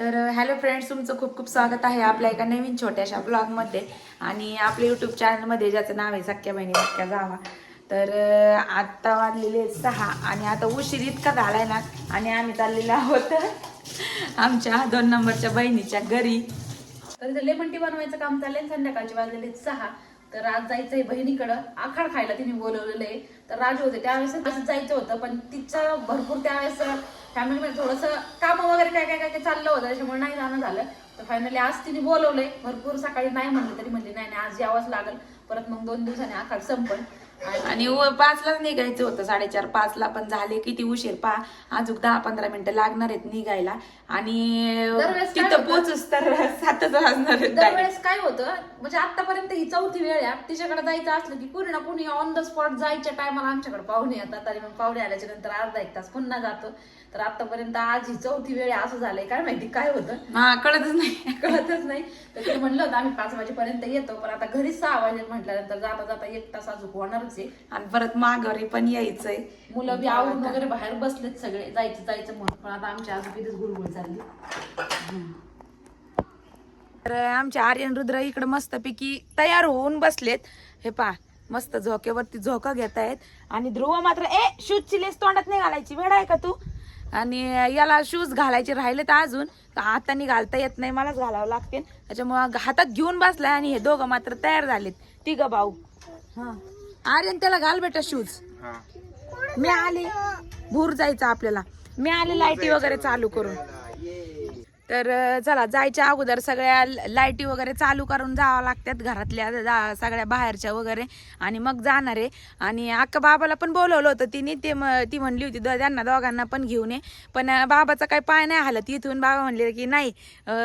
तर hello friends तुमचं खूप खूप स्वागत आहे आपल्या एका नवीन छोट्याशा ब्लॉगमध्ये आणि आपल्या यूट्यूब चॅनलमध्ये ज्याचं नाव आहे सख्या बहिणी सख्या जावा. तर आत्ता वाजलेले सहा आणि आता उशीर इतका झालाय ना आणि आम्ही चाललेलो आहोत आमच्या दोन नंबरच्या बहिणीच्या घरी. तर इथे लेमन टी बनवायचं काम चाललंय संध्याकाळची वाजलेले सहा. तर आज जायचंय बहिणीकडं. आखाड खायला तिने बोलवलेलं आहे. तर राजू होते त्यावेळेस जायचं होतं पण तिचा भरपूर त्यावेळेस फॅमिलीमध्ये थोडंसं काम वगैरे काय काय काय काय चाललं होतं त्याच्यामुळे नाही जाणं झालं. तर फायनली आज तिने बोलवलंय. भरपूर सकाळी नाही म्हणली तरी म्हणली नाही नाही आज यावंच लागल. परत मग दोन दिवसांनी आखाड संपण आणि पाचलाच निघायचं होतं साडेचार पाचला पण झाले किती उशीर. पा अजून दहा पंधरा मिनिटं लागणार आहेत निघायला. आणि तिथं? पोचूच तर सातच वाजणार direct. दरवेळेस काय होतं म्हणजे आतापर्यंत ही चौथी वेळ आहे. तिच्याकडे जायचं असलं की ना कुणी ऑन द स्पॉट जायच्या टायमाला आमच्याकडे पाहुणे येतात. आणि मग पाहुणे आल्याच्यानंतर अर्धा एक तास पुन्हा जातो. तर आतापर्यंत आज ही चौथी वेळ असं झालंय. काय माहिती काय होतं? हा कळतच नाही. कळतच नाही. तर ते म्हणलं होतं आम्ही पाच वाजेपर्यंत येतो पण आता घरी सहा वाजे म्हटल्यानंतर जाता जाता एक तास अजून होणारच आहे. आणि परत माघारी पण यायचंय. मुलं बी आवरून वगैरे बाहेर बसलेत सगळे जायचं जायचं म्हणून. पण आता आमच्या अजून कितीच गुळगुळ चालली. तर आमचे आर्यन रुद्र इकडे मस्तपैकी तयार होऊन बसलेत. हे पा मस्त झोक्यावरती झोका घेत आहेत आणि ध्रुव मात्र ए शूजची लेस तोंडात नाही घालायची. वेळ आहे का तू? आणि याला शूज घालायचे राहिले तर अजून. हाताने घालता येत नाही मलाच घालावं लागते. त्याच्यामुळं हातात घेऊन बसलाय आणि हे दोघं मात्र तयार झालेत. तिघ भाऊ. हा. आर्यन त्याला घाल बेटा शूज मी आले. भूर जायचं आपल्याला. मी आले लाईटी वगैरे चालू करून. तर चला जायच्या अगोदर सगळ्या ल- लाईटी वगैरे चालू करून जावं लागतात घरातल्या जा- सगळ्या बाहेरच्या वगैरे. आणि मग जाणार आहे. आणि अक्का बाबाला पण बोलवलं होतं तिने. ते म- ती म्हणली होती द- त्यांना दोघांना पण घेऊन ये. पण बाबाचा काही पाय नाही हालत. इथून बाबा म्हणले की नाही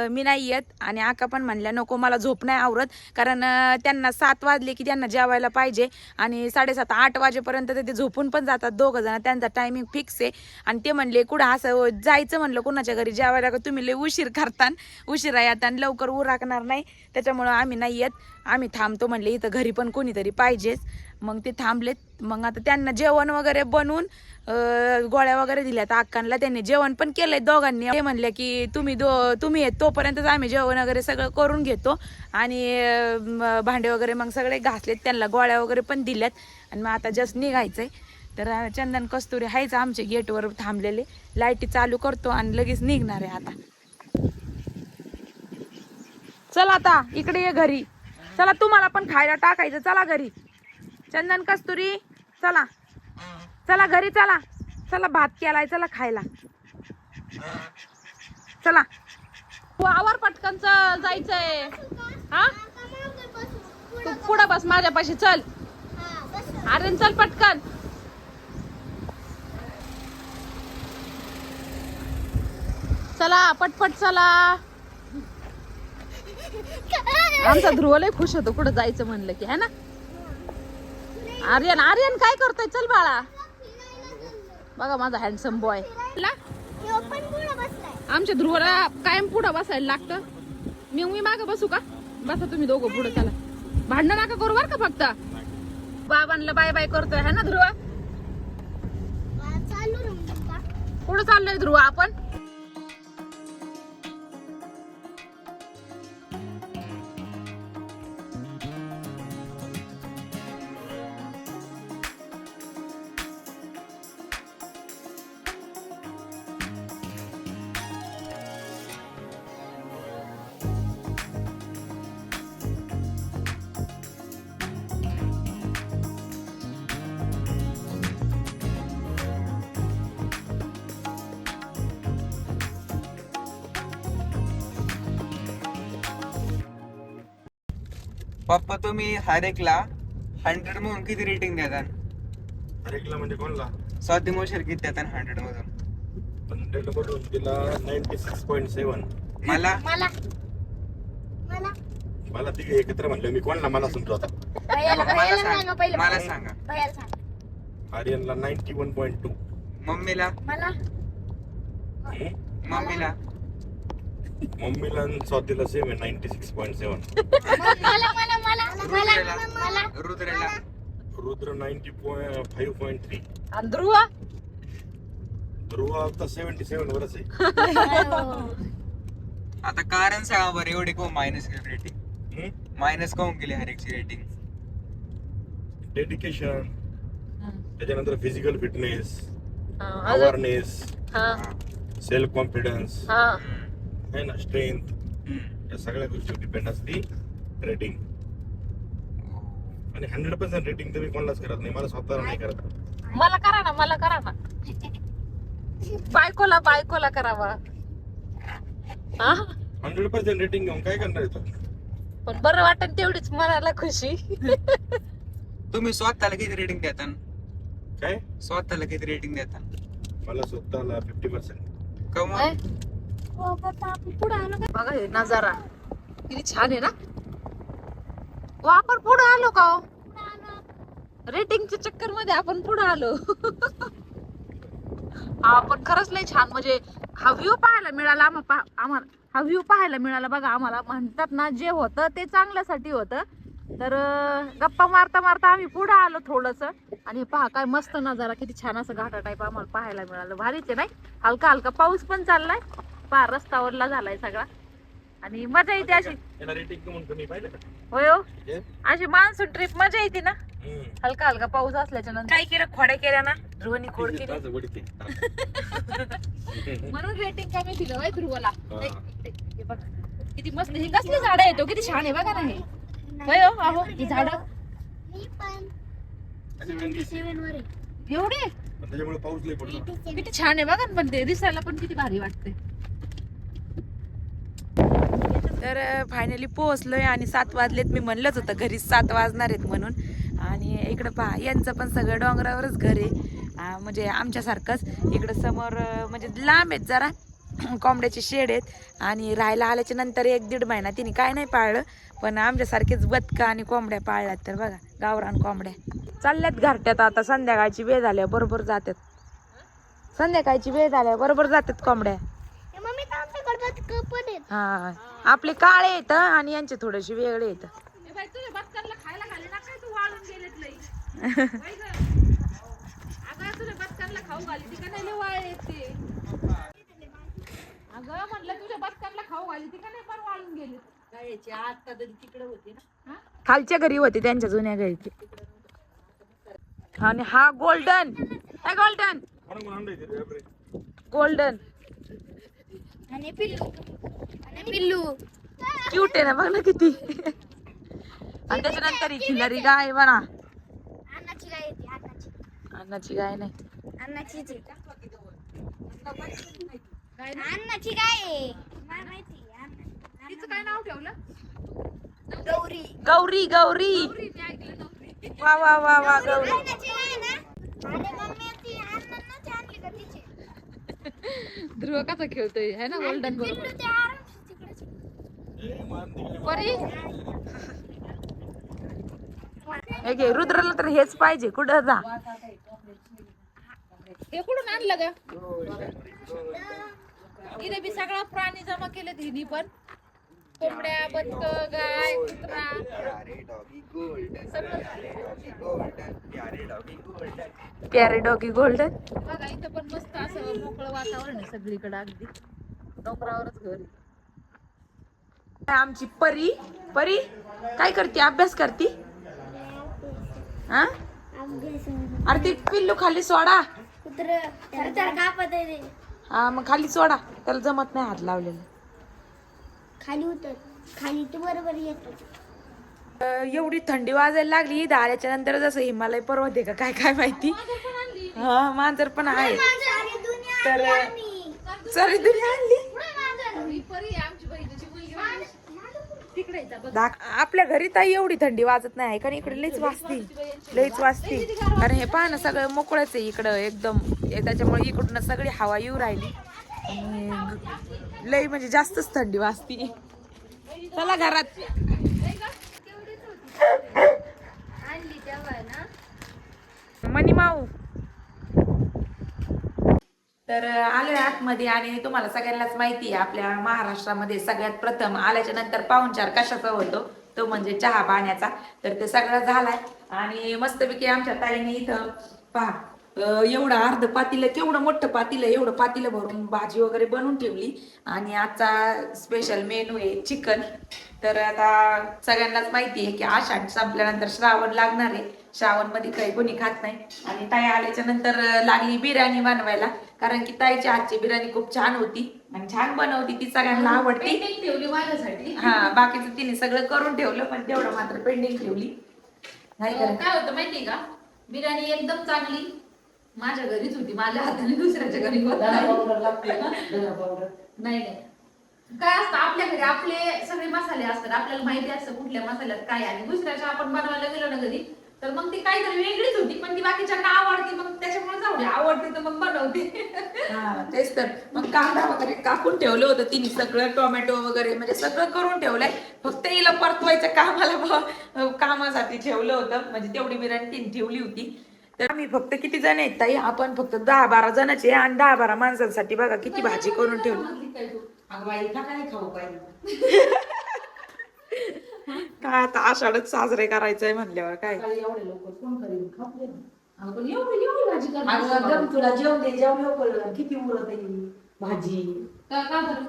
मी नाही येत. आणि अक्का पण म्हणल्या नको मला झोप नाही आवरत. कारण त्यांना सात वाजले की त्यांना जेवायला पाहिजे. आणि साडेसात आठ वाजेपर्यंत ते झोपून पण जातात दोघं जण. त्यांचा टायमिंग फिक्स आहे. आणि ते म्हणले कुठं असं जायचं? म्हणलं कुणाच्या घरी जेवायला? का तुम्ही लई उशीर करतान उशिरा येतात आणि लवकर उराकणार नाही. त्याच्यामुळं आम्ही नाही येत. आम्ही थांबतो म्हणले इथं घरी पण कोणीतरी पाहिजेच. मग ते थांबलेत. मग आता त्यांना जेवण वगैरे बनवून गोळ्या वगैरे दिल्या तर अक्कांना. त्यांनी जेवण पण केलंय दोघांनी. ते म्हणले की तुम्ही दो तुम्ही येत तोपर्यंतच आम्ही जेवण वगैरे सगळं करून घेतो. आणि भांडे वगैरे मग सगळे घासलेत. त्यांना गोळ्या वगैरे पण दिल्यात. आणि मग आता जस्ट निघायचंय. तर चंदन कस्तुरी आहेच आमचे गेटवर थांबलेले. लाईटी चालू करतो आणि लगेच निघणार आहे आता. चला आता इकडे ये घरी. चला तुम्हाला पण खायला टाकायचं. चला घरी. चंदन कस्तुरी चला. चला घरी चला. चला भात केलाय चला खायला. चला. आवर पटकन चल जायचंय. हा? तू पुढं बस माझ्यापाशी चल. अरे चल पटकन. चला पटपट चला. आमचा ध्रुव लय खुश होतो कुठं जायचं म्हणलं की है ना? आर्यन आर्यन काय करतोय? चल बाळा. बघा माझा हँडसम बॉय आमच्या ध्रुवला कायम पुढं बसायला लागतं. मी मी मागं बसू का? बसा तुम्ही दोघं पुढं चला. भांडण नका करू बर का फक्त? बाबांना बाय बाय करतोय है ना ध्रुव? कुठं चाललोय ध्रुव आपण? तुम्ही हर एकला हंड्रेड म्हणून किती रेटिंग देतात रेगला म्हणजे कोणला? स्वाती मोशर किती देतात हंड्रेड मधून? तिला नाईन्टी सिक्स पॉईंट सेवन मला. मला. तिघे एकत्र म्हणलं मी कोणला? मला समजू आता. मला सांग. मला सांगा. आर्यनला नाईन्टी वन पॉईंट टू मम्मीला? मम्मीला मम्मीला आणि स्वातीला सेम आहे नाईन्टी सिक्स पॉईंट सेवन रुद्रेला. रुद्रेला. Rudra ninety point five point three. आणि ध्रुव? ध्रुव आता सेव्हन्टी सेव्हन वरच आहे. आता कारण सांगा बरं एवढे कोण मायनस केली रेटिंग मायनस काऊन केली हर एकची रेटिंग डेडिकेशन त्याच्यानंतर फिजिकल फिटनेस हा, अजून? अवेअरनेस हा. सेल्फ कॉन्फिडन्स हा. आहे ना स्ट्रेंथ या सगळ्या गोष्टी डिपेंड असते रेटिंग आणि हंड्रेड पर्सेंट रेटिंग तुम्ही कोणालाच करत नाही. मला स्वतःला नाही करत. मला करा ना मला करा ना. बायकोला बायकोला करावा. हा हंड्रेड पर्सेंट रेटिंग घेऊन काय करणार आहे तो? पण बरं वाटत तेवढीच मनाला खुशी. तुम्ही स्वतःला किती रेटिंग देता काय? स्वतःला किती रेटिंग देता मला स्वतःला फिफ्टी पर्सेंट कमवा. बघा हे नजारा. किती छान आहे ना? व आपण पुढे आलो का हो? रेटिंगच्या चक्करमध्ये आपण पुढे आलो. हा पण खरंच लय छान म्हणजे हा व्ह्यू पाहायला मिळाला आम्हाला हा व्ह्यू पाहायला मिळाला बघा आम्हाला म्हणतात ना जे होतं ते चांगल्यासाठी होतं. तर गप्पा मारता मारता आम्ही पुढे आलो थोडस. आणि हे पहा काय मस्त नजारा किती छान असं घाटा टाईप आम्हाला पाहायला मिळालं. भारीच आहे नाही? हलका हलका पाऊस पण चाललाय. पहा रस्तावरला झालाय सगळा. आणि मजा येते अशी. होय हो. हे? अशी मान्सून ट्रिप मजा येते ना. हम्म. हलका हलका पाऊस असल्याच्या नंतर. काय केलं? खोड्या केल्या ना? ध्रुवनी खोड केली. म्हणून रेटिंग कमी दिलं वय ध्रुवला. हा. हे बघ किती मस्त ही कसली झाड आहे तो किती छान आहे बघा ना हे. होय हो अहो ही झाड. एवढे? पण त्याच्यामुळे पाऊस लय पडतो किती छान आहे बघा ना पण ते दिसायला पण किती भारी वाटते तर फायनली पोहोचलोय आणि सात वाजलेत. मी म्हणलंच होतं घरी सात वाजणार आहेत म्हणून. आणि इकडं पहा यांचं पण सगळं डोंगरावरच घर आहे. म्हणजे आमच्यासारखंच. इकडं समोर म्हणजे लांब आहेत जरा. कोंबड्याचे शेड आहेत. आणि राहायला आल्याच्यानंतर एक दीड महिना तिने काय नाही पाळलं पण आमच्यासारखेच बदका आणि कोंबड्या पाळल्यात तर बघा गावरान कोंबड्या. चालल्यात घरट्यात आता संध्याकाळची वेळ झाल्या बरोबर जातात संध्याकाळची वेळ झाल्या बरोबर जातात कोंबड्या. हा. आपले काळे येत आणि यांचे थोडेसे वेगळे येत? अगं खाऊ घाली ती का नाही? लय वाळले ते अगं म्हणलं तुझ्या बदकांना खाऊ घाली ती का नाही? फार वाळून गेले आता तरी तिकडे होते ना. खालच्या घरी होते त्यांच्या जुन्या घरी आणि हा गोल्डन. काय गोल्डन? गोल्डन. आणि पिल्लू. आणि पिल्लू. क्यूट आहे ना बघ ना किती. आणि त्याच्यानंतर ही खिलारी गाय बना अन्नाची गाय येते अन्नाची. अन्नाची गाय नाही. अन्नाचीच आहे. अन्नाची गाय आहे. मला माहिती आहे, अन्ना- तिचं काय नाव ठेवलं? गौरी. गौरी गौरी. वा वा वा वा गौरी अन्नाची अन्नाची ध्रुव कसा खेळतोय है ना गोल्डन बरोबर पिल्लू ते आरामशीर तिकडेच आहे. ए, मान तिकडे. परी? हे रुद्राला तर हेच पाहिजे कुठं जा. हे कुठून आणलं ग? इथे बी सगळा प्राणी जमा केले हिनी पण. कोंबड्या बदक गाय कुत्रा. प्यारे डॉगी गोल्डन. बघा इथं पण मस्त असं मोकळं वातावरण आहे सगळीकडे अगदी. डोंगरावरच घर. आमची? परी? परी? काय करते? अभ्यास करती? हा? अरे ती पिल्लू खाली सोडा. हा मग खाली सोडा. त्याला जमत नाही हात लावलेला. खाली उतर. खाली बरोबर येतो एवढी थंडी वाजायला लागली. आल्याच्यानंतर जसं हिमालय पर्वत आहे का काय काय माहिती? हा मांजर पण आहे. तर सॉरी दुनिया आणली ही परी आहे आमची बहिणीची मुलगी तिकडे येतात बघ दाख- आपल्या घरी ताई एवढी थंडी वाजत नाही कारण इकडे? लईच वाजती. लईच वाजती कारण हे पहा ना सगळं मोकळंच आहे इकडं एकदम. त्याच्यामुळे इकडून सगळी हवा येऊ राहिली. आणि लई म्हणजे जास्तच थंडी वाजती. चला घरात. मनी माऊ. तर आलोय आतमध्ये आणि तुम्हाला सगळ्यांनाच माहिती आहे आपल्या महाराष्ट्रामध्ये सगळ्यात प्रथम आल्याच्यानंतर पाहुणचार कशाचा होतो? तो म्हणजे चहा पाण्याचा. तर ते सगळं झालाय आणि मस्तपैकी आमच्या ताईने इथं पहा एवढं अर्ध पातीलं केवढं मोठं पातीलं एवढं पातीलं भरून भाजी वगैरे बनवून ठेवली. आणि आजचा स्पेशल मेनू आहे चिकन तर आता सगळ्यांनाच माहिती आहे की आषाढ संपल्यानंतर श्रावण लागणार आहे. श्रावणमध्ये काही कोणी खात नाही. आणि ताई आल्याच्यानंतर लागली बिर्याणी बनवायला. कारण की ताईच्या हातची बिर्याणी खूप छान होती आणि छान बनवती ती सगळ्यांना आवडती. ठेवली माझ्यासाठी. हा बाकीचं तिने सगळं करून ठेवलं पण तेवढं मात्र पेंडिंग ठेवली. नाही अं, काय होतं माहितीये का? बिर्याणी एकदम चांगली. माझ्या घरीच होती माझ्या हाताने दुसऱ्याच्या घरी होत नाही. नाही नाही. काय असतं आपल्या घरी आपले सगळे मसाले असतात. आपल्याला माहिती असतं कुठल्या मसाल्यात काय आहे. आणि दुसऱ्याच्या आपण बनवायला गेलो ना घरी तर मग ती काहीतरी वेगळीच होती पण ती बाकीच्यांना आवडते मग त्याच्यामुळे जाऊ दे आवडते तर मग बनवते. हा तेच तर. मग कांदा वगैरे कापून ठेवलं होतं तिने सगळं टोमॅटो वगैरे म्हणजे सगळं करून ठेवलंय. फक्त हिला परतवायचं कामाला ब- कामासाठी ठेवलं होतं म्हणजे तेवढी बिर्याणी तिने ठेवली होती. तर आम्ही फक्त किती जण आहेत ताई? आपण फक्त दहा बारा जणांचे आणि दहा बारा माणसांसाठी बघा किती भाजी करून ठेवली. अगं बाई का काय खाऊ काय काय आता आषाढच साजरे करायचंय म्हणल्यावर काय? एवढे लोक कोण करेल खाऊ अगं, पण एवढी एवढी भाजी तुला जेवण दे जेवण लवकर किती उरत आहे भाजी? का का बरं?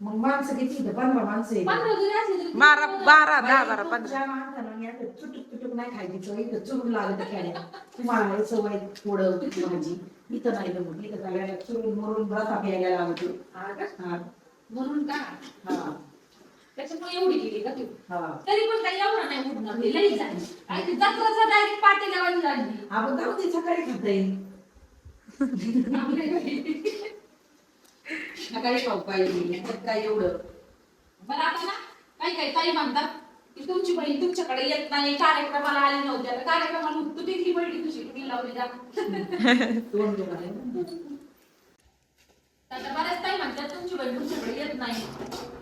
मग माणसं किती इथं? पंधरा माणसं आहे. पंधरा जरी असली तरी बारा बारा दहा बारा पंधरा. तुमच्या माणसाला मी आता चुटूक चुटूक नाही खायची इथं चुरून लागत खेड्या तुम्हाला हे सवय थोडं भाजी. इथं नाही चुरून मरून रसा प्यायला लागतो का? हा. म्हणून का? हा. त्याच्यामुळे एवढी केली का तू? हा. तरी पण काही एवढं नाही उठणार हे लई झाली. आणि ती जत्राचा डायरेक्ट पाटे लावायची लागली आपण जाऊ दे सकाळी खाता येईल सकाळी खाऊ पाहिजे त्यात काय एवढं? बरं आता ना काही काही ताई म्हणतात की तुमची बहीण तुमच्याकडे येत नाही कार्यक्रमाला आली नव्हती. आता कार्यक्रमाला तू तिथली बहिणी तुझी. कुठे लावली का आता बऱ्याच ताई म्हणतात तुमची बहीण तुमच्याकडे येत नाही.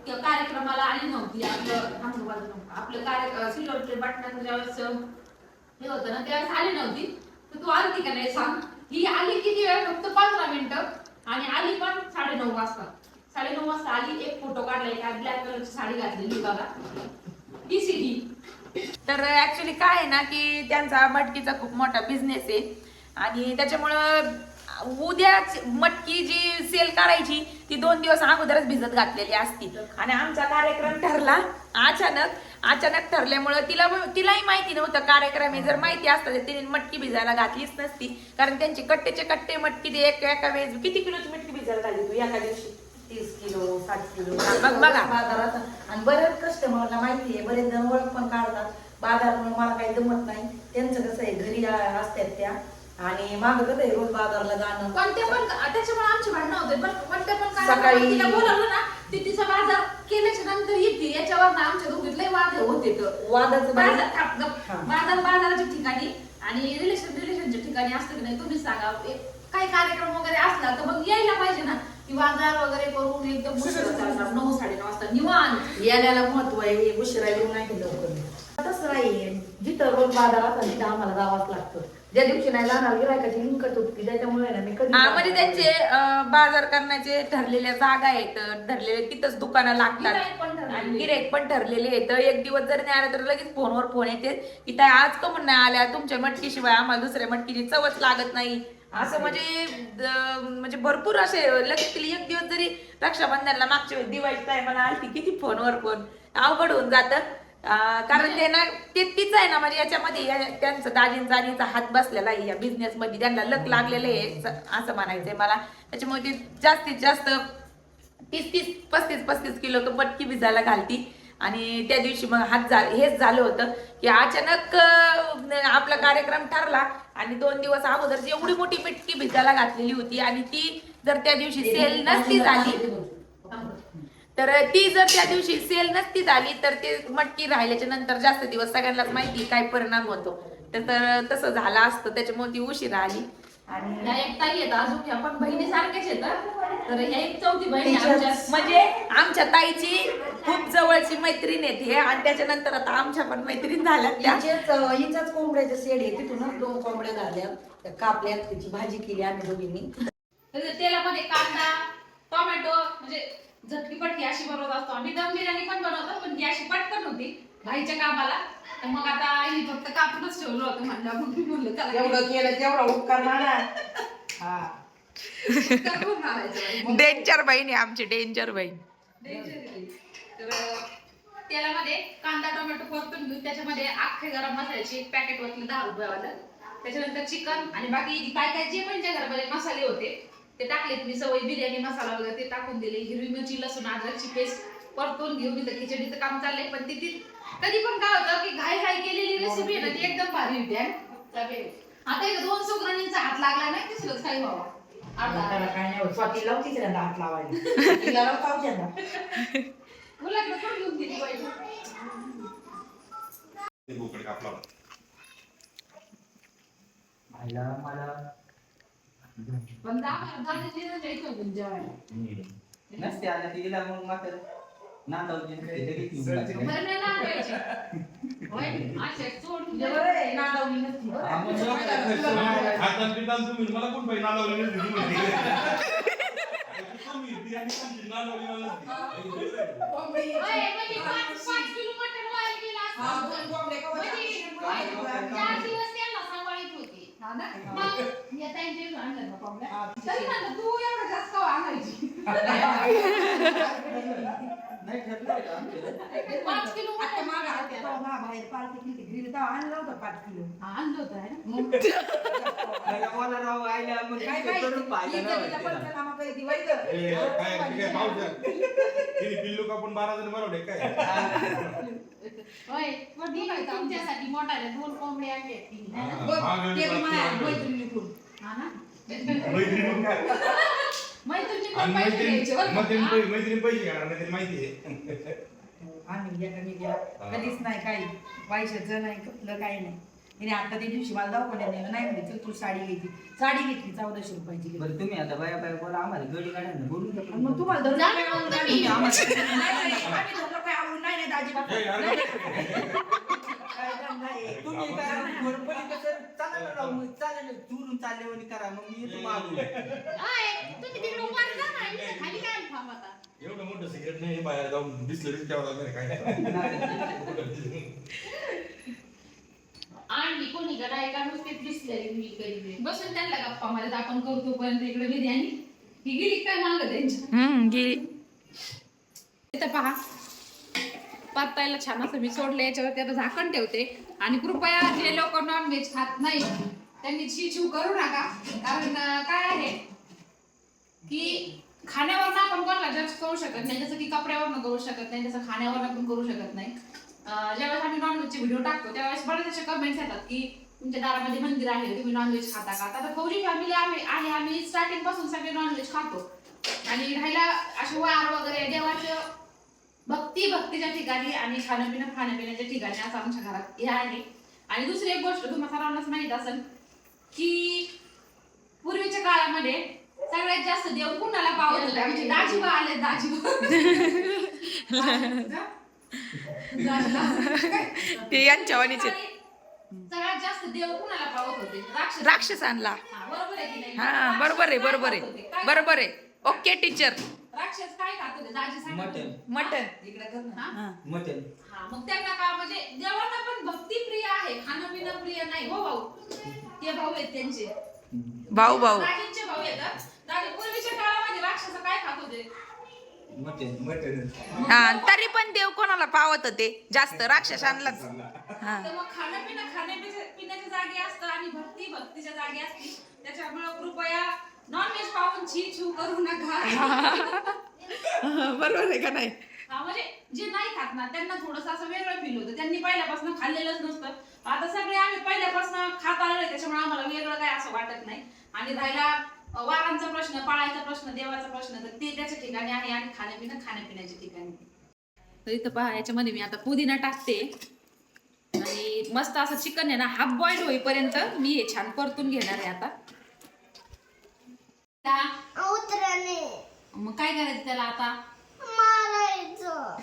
किंवा कार्यक्रमाला आली नव्हती आपलं थांबू आपलं कार्य सिल्वर बटनाचं ज्यावेळेस हे होतं ना त्यावेळेस आली नव्हती. तर तू आलती का नाही सांग? ही आली किती वेळ? फक्त पंधरा मिनिटं. आणि आली पण साडे नऊ वाजता. साडे नऊ वाजता आली एक फोटो काढला एका ब्लॅक कलरची साडी घातलेली बघा. ही सिटी तर ऍक्च्युली काय आहे ना की त्यांचा मटकीचा खूप मोठा बिझनेस आहे. आणि त्याच्यामुळं उद्या मटकी जी सेल करायची ती दोन दिवस अगोदरच भिजत घातलेली असती. आणि आमचा कार्यक्रम ठरला. अचानक अचानक ठरल्यामुळं तिला तिलाही माहिती नव्हतं कार्यक्रम. आहे जर माहिती असतं तर तिने मटकी भिजायला घातलीच नसती. कारण त्यांची कट्टेचे कट्टे मटकी ते एक एका वेळेस. किती किलोची मटकी भिजायला घाली तू? एका दिवशी? तीस किलो साठ किलो. हा, मग बघा. बाजारात आणि बरेच कस्टमरला माहिती आहे. बरेच जण ओळख पण काढतात. बाजारामुळे मला काही जमत नाही. त्यांचं कसं आहे? घरी असतात त्या. आणि माझं कसं आहे रोज बाजारला जाणं. पण ते पण त्याच्यामुळे आमची भांडणं होते. पण पण ते पण सकाळी- तिला बोलावलं ना ती तिचा बाजार केल्याच्यानंतर येते. याच्यावर ना आमच्या दोघीत लय वाद होते ग. वादाचं बाजार नाही. थांब, गप. हा. बाजार बाजाराच्या ठिकाणी आणि रिलेशन रिलेशनच्या ठिकाणी असतं की नाही तुम्ही सांगा. एक- काही कार्यक्रम वगैरे असला तर मग यायला पाहिजे ना. की बाजार वगैरे करून एकदम उशिरा चालणार नऊ साडेनऊ वाजता. निवांत. येण्याला महत्त्व आहे उशिरा येऊ नाही लवकर. तसं नाही जिथं रोज बाजारात तिथं आम्हाला जावंच लागतं. ज्या दिवशी नाही जाणार गिरायकाची हिंकत होती त्याच्यामुळे ना मी कधी हा म्हणजे त्यांचे अं, बाजार करण्याचे ठरलेल्या जागा आहेत ठरलेले तिथंच दुकानं लागतात. गिऱ्हाईक पण ठरलेले. आणि गिरेक पण ठरलेले आहेत. एक दिवस जर नाही आला तर लगेच फोनवर फोन येते. की ताई आज का म्हणून नाही आल्या? तुमच्या मटकीशिवाय आम्हाला दुसऱ्या मटकीची चवच लागत नाही. असं म्हणजे अं, म्हणजे भरपूर असे लगेच तिला एक दिवस जरी रक्षाबंधनला मागच्या वेळेस दिवाळी टायमाला आलती किती फोनवर फोन? अवघड होऊन जातं. कारण ते ना ते तीच आहे ना म्हणजे याच्यामध्ये त्यांचं दाजींचा आणि हात बसलेला आहे या बिझनेस मध्ये त्यांना लक लागलेलं आहे असं म्हणायचंय मला. त्याच्यामुळे ते जास्तीत जास्त तीस तीस पस्तीस पस्तीस किलो तो मटकी भिजायला घालती. आणि त्या दिवशी मग हात झा हेच झालं होतं की अचानक आपला कार्यक्रम ठरला आणि दोन दिवस अगोदर एवढी मोठी मटकी भिजायला घातलेली होती आणि ती जर त्या दिवशी सेल नसती झाली तर ती जर त्या दिवशी सेल नसती झाली तर ते मटकी राहिल्याच्या नंतर जास्त दिवस सगळ्यांनाच माहिती काय परिणाम होतो. तर तसं झालं असतं त्याच्यामुळे ती उशीर आली. आणि ह्या एक ताई आहेत अजून ह्या पण बहिणी सारख्याच आहेत तर ह्या एक चौथी बहीण आहे आमच्या. म्हणजे आमच्या ताईची खूप जवळची मैत्रीण हे आणि त्याच्यानंतर आता आमच्या पण मैत्रीण झाल्या हिचेच हिचाच कोंबड्याचे सेड आहे तिथूनच दोन कोंबड्या झाल्या. त्या कापल्यात त्याची भाजी केली आम्ही दोघींनी. तर तेलामध्ये कांदा टोमॅटो म्हणजे झटकीपट्टी अशी बनवत असतो. आम्ही दम बिर्याणी पण बनवतो पण अशी पटकन होती घाईच्या कामाला. तर मग आता आई फक्त कापूनच ठेवलं होतं म्हणलं मग मी म्हणलं त्याला जेवढं केलं तेवढा उपकार माना हा. मारायचं? बाई. डेंजर बहीण आहे आमची डेंजर बहीण. ती. तर तेलामध्ये कांदा टोमॅटो परतून घेऊन त्याच्यामध्ये अख्खे गरम मसाल्याची एक पॅकेट वाटलं दहा रुपयावालं त्याच्यानंतर चिकन आणि बाकी काय काय जे पण ज्या घरामध्ये मसाले होते ते टाकलेत. मी सवय बिर्याणी मसाला वगैरे ते टाकून दिले. हिरवी मिरची लसूण अद्रकची पेस्ट परतून घेऊन इथं खिचडीचं काम चाललंय. पण ती ती कधी पण काय होतं की घाई घाई केलेली रेसिपी आहे ना ती एकदम भारी होती. आता एक दोन सुगरणींचा हात लागला नाही दिसलं काही व्हावा अर्धा त्याला काय नाही होत. लावायला. घेऊन पाहिजे. ते होता. पण जायचं होतं जेवायला नसते आल्या तिला मग मात्र नांदावची लगेच येऊन लागले. बरं नाही लावायचे. होय, अशे सोडून बरं आहे, नादावली नसती. हा, मग जेव्हा काय खर्च वाढायला- हातात पितान तुम्ही मला कोण बाई नालावली नसती तुम्ही म्हणते. तुम्ही बिर्याणी कोणती नालावली मला नसती. होय, म्हणजे पाच- पाच किलो मटण वाया गेलं असतं. हा, दोन कोंबडे कवा म्हणजे चार कोंबडे. चार दिवस त्यांना सांभाळीत होती. हा ना? मग या time चे आणलं ना कोंबड्या. तरी म्हणलं, तू एवढं जास्त का आणायची? नाही ठरलंय का? पाच किलो. तेव्हा मा बाहेर पार्टी केली होती. घरी तेव्हा आणलं होतं पाच किलो. हा, आणलं होतं आहे ना? मला बोला राव आईला मग काय करून? पाहिलं ही. ए, काय काय पाऊस तिने पिल्लू कापून बारा जण बरवले काय होय, पण तुमच्यासाठी मोठाल्या दोन कोंबड्या आणल्या आहेत है. हा काय मैत्रिणी आणि पण पैसे द्यायचे बरं का? मैत्रीण मैत्रीण मैत्रीण पैसे घेणार नाही त्याला माहिती आहे. आम्ही कधीच नाही काही. पैशाचं नाही कुठलं काही नाही. तिने आता त्या दिवशी मला नेलं नाही म्हणजे चल तू साडी घ्यायची साडी घेतली चौदाशे रुपयाची घेतली. बरं तुम्ही आता बाया बाया बोला आम्हाला गडी काढा ना बोलून घ्या आणि मग तुम्हाला धरून काय ना आवडून नाही? नाही, आम्ही धरलं काय आवडून नाही नाही दाजी बाबा. ए, यार, नाही, नाही. तुम्ही काय घोडपली कसं चालेल ना राव मग चालेल चुरून चालले आणि करा मग मी येतो मागून. अय, तुम्ही तिकडे उभार जा ना, इथे खाली काय थांब आता. एवढं मोठं सिगरेट नाही बाहेर जाऊन काय आणली कोणी गडा एका मी कधी बसून त्यांना गप्पा मारत आपण करतो पर्यंत इकडे बिर्याणी ही गेली काय माग त्यांच्या हम्म गेली. इथं पहा. परतायला छान असं मी सोडले याच्यावरती आता झाकण ठेवते. आणि कृपया जे लोक नॉनव्हेज खात नाही. त्यांनी शिचू करू नका. कारण काय आहे? की खाण्यावरनं आपण कोणाला जज करू शकत नाही. जसं की कपड्यावरनं करू शकत नाही जसं खाण्यावरनं पण करू शकत नाही. ज्यावेळेस आम्ही नॉनव्हेजचे व्हिडिओ टाकतो त्यावेळेस बरेच असे कमेंट्स येतात की तुमच्या दारामध्ये मंदिर आहे तुम्ही नॉनव्हेज खाता का? आता फौजी फॅमिली आम्ही आहे आम्ही स्टार्टिंगपासून सगळे नॉनव्हेज खातो. आणि राहिला असे वार वगैरे देवाचं भक्ती भक्तीच्या ठिकाणी आणि खाणं पिणं खाण्यापिण्याच्या ठिकाणी असं आमच्या घरात हे आहे. आणि दुसरी एक गोष्ट तुम्हाला सर्वांनाच माहीत असेल की पूर्वीच्या काळामध्ये सगळ्यात जास्त देव कुणाला पावत होते? आमचे दाजीबा आले दाजीबा. ते यांच्या वाणीचे. सगळ्यात जास्त देव कुणाला पावत होते? राक्षस राक्षस आणला हा, बरोबर आहे की नाही? हा बरोबर आहे बरोबर आहे. Okay teacher. राक्षस काय खात होते दाजी सांगा मटन मटन इकडे कर ना. हा? मटन हा मग त्यांना का म्हणजे देवांना पण भक्ती प्रिय आहे. खाणं पिणं प्रिय नाही. हो भाऊ. ते भाऊ आहेत त्यांचे. भाऊ भाऊ. राजांचे भाऊ आहेत राजा पूर्वीच्या काळामध्ये राक्षस काय खात होते? Mutton mutton. हा तरी पण देव कोणाला पावत होते? जास्त राक्षस आणलाच. हा. तर मग खाणं पिणं खाण्यापिण्याच्या पिण्याच्या जागी असतं आणि भक्ती भक्तीच्या जागी असती. त्याच्यामुळे कृपया नॉनव्हेज पाहून छी छू करू नका. बरोबर आहे का नाही? हा म्हणजे जे नाही खात ना त्यांना थोडस असं वेगळं फील होतं. त्यांनी पहिल्यापासून खाल्लेलंच नसतं. आता सगळे आम्ही पहिल्यापासून खात आलोय त्याच्यामुळे आम्हाला वेगळं काय असं वाटत नाही. आणि राहिला वारांचा प्रश्न पाळायचा प्रश्न देवाचा प्रश्न तर ते त्याच्या ठिकाणी आहे आणि खाण्यापिणं खाण्यापिण्याच्या ठिकाणी. तर इथं पहा याच्यामध्ये मी आता पुदिना टाकते. आणि मस्त असं चिकन आहे ना हाफ बॉइल होईपर्यंत मी हे छान परतून घेणार आहे आता. उतरणे. मग काय करायचं त्याला आता? मारायचं.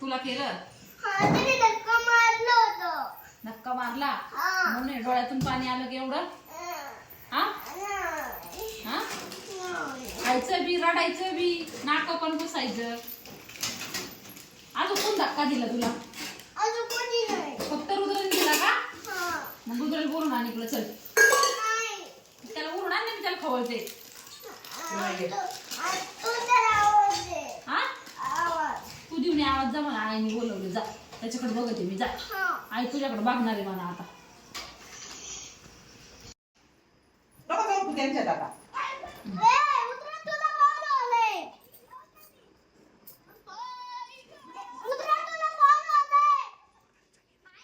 तुला केलं? हा धक्का मारलं होतं. धक्का मारला? हा. म्हणून डोळ्यातून पाणी आलं की एवढं? हा. हा. खायचं बी रडायचं बी नाक पण पुसायचं अजून कोण धक्का दिला तुला? अजून कोणी नाही. फक्त चल बोलून आण इकडं चल. त्याला बोलून आण ना मी त्याला खवळते. हा? आवाज तू देऊन आवाज जा मला. आईने बोलवले. जा. त्याच्याकडे बघते मी. जा. आई तुझ्याकडे बघणार आहे मला आता नको जाऊ तू त्यांच्यात आता ए उतरा तुला बोलवलंय उतरा तुला बोलवलंय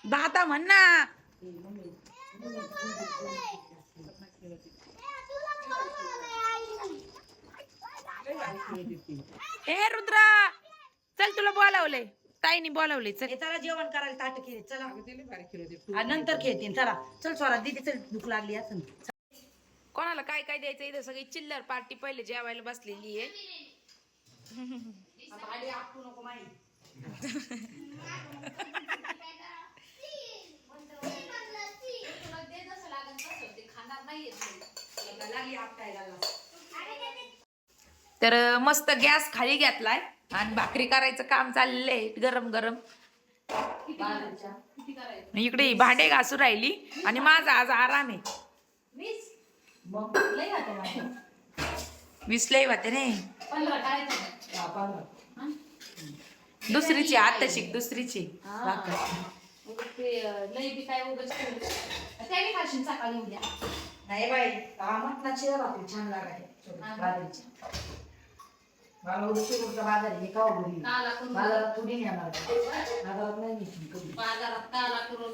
दादा म्हण ना तुला बोलवलंय ए तुला बोलवलंय आई ए रुद्रा चल तुला बोलावलंय ताईने बोलावलंय चल. हे चला जेवण करायला ताट केले. चला. आणि नंतर खेळतील चला. चल स्वरा दीदी चल भूक लागली असं कोणाला काय काय द्यायचं? इथं सगळी चिल्लर पार्टी पहिले जेवायला बसलेली आहे. भाडी आपटू नको तर मस्त गॅस खाली घेतलाय. आणि भाकरी करायचं काम चाललंय गरम गरम. इकडे ही भांडे घासू राहिली आणि माझा आज आराम आहे. विसलय होते रे. दुसरीची आता शिक दुसरीची. नाही बाई छान लागायची मला उडची बाजार आहे का घरी काला करून बाजारात थोडी नेणार बाजारात नाही नेली कधी. बाजारात काला करून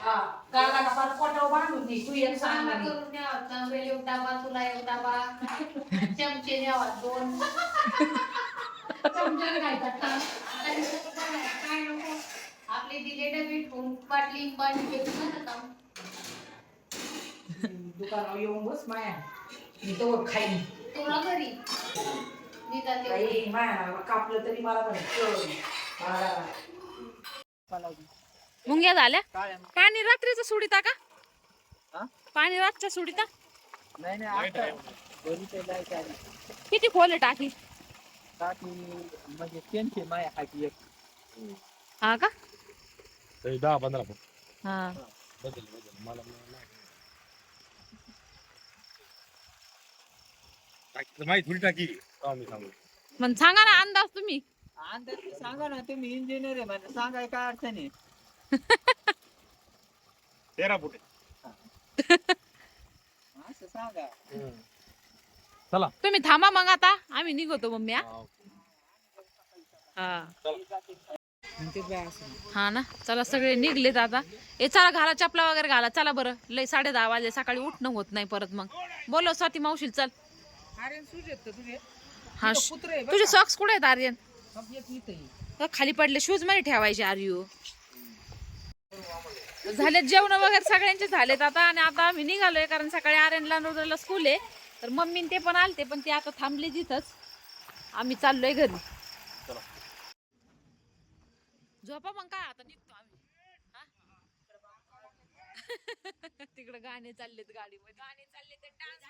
हा काला का फार पोटावर बांधून दे? तू एक काला. करून न्यावा नवऱ्याला एक डबा तुला एक डबा चमचे दोन. चमचे घ्यायचा का? काय नको. आपले दिले डबे ठेवून बाटली पाणी घेऊन दुकानावर येऊन बस माया. मी तर खाईन तुला घरी? बाई कापलं तरी मला पण. मुंग्या झाल्या? पाणी रात्रीचं सोडिता का? पाणी रातच्या सोडिता? नाही नाही आता घरी ते जायचं आधी. किती खोल आहे टाकी? टाकी म्हणजे त्यांचे माया हाकी एक. हा का? दहा पंधरा फूट. हा. बदल बदल. मला माहिती थोडी टाकी. सांगू. मग सांगा ना अंदाज तुम्ही. अंदाज सांगा ना तुम्ही इंजिनियर आहे म्हणजे सांगाय काय अडचण आहे? तेरा फूट. असं सांगा. चला. तुम्ही थांबा मग आता आम्ही निघतो मम्मी हा? हा हा. ना चला सगळे निघलेत आता. ए चला घाला चपला वगैरे घाला चला बरं. लय साडे दहा वाजले सकाळी उठणं होत नाही परत मग. बोलो स्वाती मावशील चल. हा श- तुझे? सॉक्स कुठे आहेत आर्यन? खाली पडले शूजमध्ये ठेवायचे आर्यू झालेत जेवण वगैरे सगळ्यांचे झालेत आता आणि आता आम्ही निघालोय कारण सकाळी आर्यनला नवऱ्याला स्कूल आहे. तर मम्मी ते पण आलते पण ते आता थांबले तिथंच आम्ही चाललोय घरी. झोपा मग काय आता निघतो आम्ही. हा? तिकडे गाणे चाललेत गाडीमध्ये. गाणे चालले तर डान्स